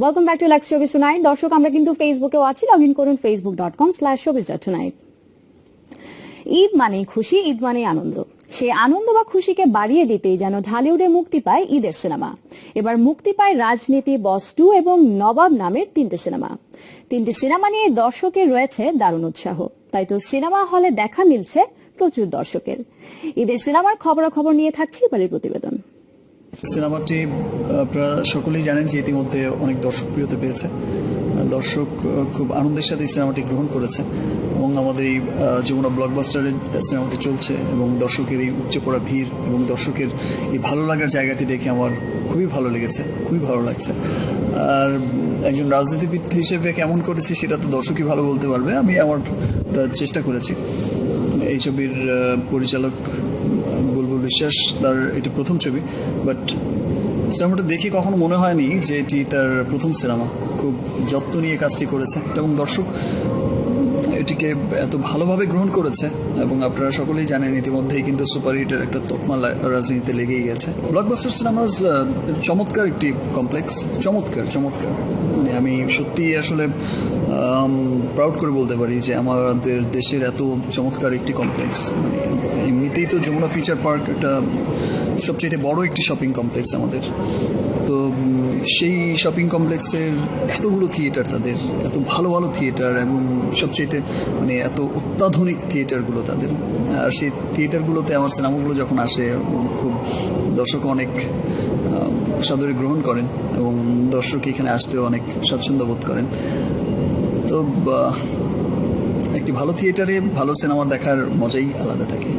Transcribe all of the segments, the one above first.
Welcome back to Lux Showbiz tonight দর্শক, আমরা কিন্তু ফেসবুকেও আছি। লগ ইন করুন Facebook dot com slash Showbiz dot tonight Eid মানেই খুশি, ঈদ মানেই আনন্দ। সে আনন্দ বা খুশিকে বাড়িয়ে দিতেই যেন ঢালিউডে মুক্তি পায় ঈদের সিনেমা। এবার মুক্তি পায় রাজনীতি, বস টু এবং নবাব নামের তিনটে সিনেমা। তিনটি সিনেমা নিয়ে দর্শকের রয়েছে দারুণ উৎসাহ। তাই তো সিনেমা হলে দেখা মিলছে প্রচুর দর্শকের। ঈদের সিনেমার খবরাখবর নিয়ে থাকছে এবারের প্রতিবেদন। সিনেমাটি আপনারা সকলেই জানেন যে ইতিমধ্যে অনেক দর্শক প্রিয়তা পেয়েছে। দর্শক খুব আনন্দের সাথে সিনেমাটি গ্রহণ করেছে এবং আমাদের এই যমুনা ব্লকবাস্টারে সিনেমাটি চলছে এবং দর্শকের এই উপচে পড়া ভিড় এবং দর্শকের এই ভালো লাগার জায়গাটি দেখে আমার খুবই ভালো লেগেছে, খুবই ভালো লাগছে। আর একজন রাজনীতিবিদ হিসেবে কেমন করেছি সেটা তো দর্শকই ভালো বলতে পারবে। আমি আমার চেষ্টা করেছি। এই ছবির পরিচালক বুলবুল বিশ্বাস, তার এটি প্রথম ছবি। বাট সিনেমাটা দেখে কখনো মনে হয়নি যে এটি তার প্রথম সিনেমা। খুব যত্ন নিয়ে কাজটি করেছে। এবং দর্শক এটিকে এত ভালোভাবে গ্রহণ করেছে এবং আপনারা সকলেই জানেন ইতিমধ্যেই কিন্তু সুপারহিটের একটা তকমা রাজনীতিতে লেগেই গেছে। ব্লকবাস্টার সিনেমাস চমৎকার একটি কমপ্লেক্স চমৎকার চমৎকার। মানে আমি সত্যিই আসলে প্রাউড করে বলতে পারি যে আমাদের দেশের এত চমৎকার একটি কমপ্লেক্স মানে এমনিতেই তো যমুনা ফিচার পার্ক একটা সবচেয়ে বড় একটি শপিং কমপ্লেক্স আমাদের। তো সেই শপিং কমপ্লেক্সের এতগুলো থিয়েটার তাদের, এত ভালো ভালো থিয়েটার এবং সবচেয়ে মানে এত অত্যাধুনিক থিয়েটারগুলো তাদের। আর সেই থিয়েটারগুলোতে আমার সিনেমাগুলো যখন আসে, খুব দর্শক অনেক সাদরে গ্রহণ করেন এবং দর্শক এখানে আসতেও অনেক স্বাচ্ছন্দ্য বোধ করেন। তো একটি ভালো থিয়েটারে ভালো সিনেমা দেখার মজাই আলাদা থাকে।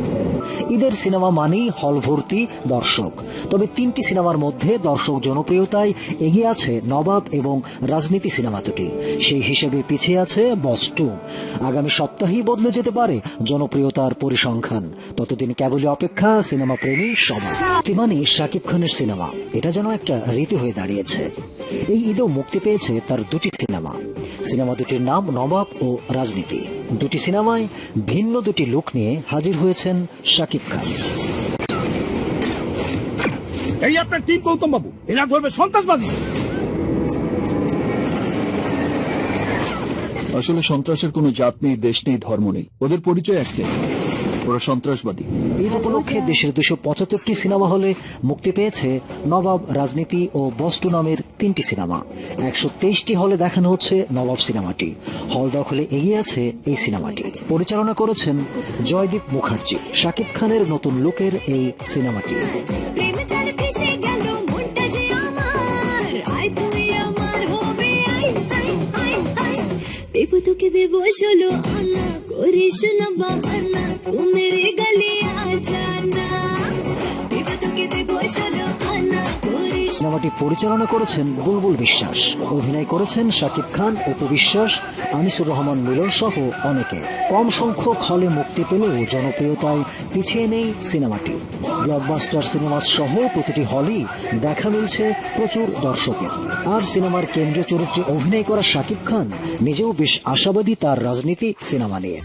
ঈদের সিনেমা মানেই হল ভর্তি দর্শক। তবে তিনটি সিনেমার মধ্যে দর্শক জনপ্রিয়তায় এগিয়ে আছে নবাব এবং রাজনীতি সিনেমা দুটি। সেই হিসেবে পিছিয়ে আছে বস টু। আগামী সপ্তাহেই বদলে যেতে পারে জনপ্রিয়তার পরিসংখ্যান। ততদিন কেবলই অপেক্ষা সিনেমা প্রেমী সবাই মানে শাকিব খানের সিনেমা। এটা যেন একটা রীতি হয়ে দাঁড়িয়েছে। এই ঈদেও মুক্তি পেয়েছে তার দুটি সিনেমা। সিনেমা দুটির নাম নবাব ও রাজনীতি। দুটি সিনেমায় ভিন্ন দুটি লুক নিয়ে হাজির হয়েছেন শাকিব খান। এই আপনার টিম গৌতম বাবু এরা করবে সন্ত্রাসবাদী। আসলে সন্ত্রাসের কোনো জাত নেই দেশ নেই ধর্ম নেই। ওদের পরিচয় একটাই। ওরা সন্ত্রাসবাদী। এই উপলক্ষে দেশের দুশো পঁচাত্তরটি সিনেমা হলে মুক্তি পেয়েছে নবাব রাজনীতি ও বস্তু নামের তিনটি সিনেমা। একশো তেইশটি হলে দেখানো হচ্ছে নবাব সিনেমাটি। হল দখলে এগিয়ে আছে এই সিনেমাটি। পরিচালনা করেছেন জয়দীপ মুখার্জি। শাকিব খানের নতুন লোকের এই সিনেমাটি। তোকে দেব ষোলো আনা করিস না বাহানা তু মেরে গলে আ সিনেমাটি পরিচালনা করেছেন বুলবুল বিশ্বাস। অভিনয় করেছেন শাকিব খান, অপু বিশ্বাস, আনিসুর রহমান মিলন সহ অনেকে। কম সংখ্যক হলে মুক্তি পেলেও জনপ্রিয়তায় পিছিয়ে নেই সিনেমাটি। ব্লকবাস্টার সিনেমা সহ প্রতিটি হলেই দেখা মিলছে প্রচুর দর্শকের। আর সিনেমার কেন্দ্রীয় চরিত্রে অভিনয় করা শাকিব খান নিজেও বেশ আশাবাদী তার রাজনীতি সিনেমা নিয়ে।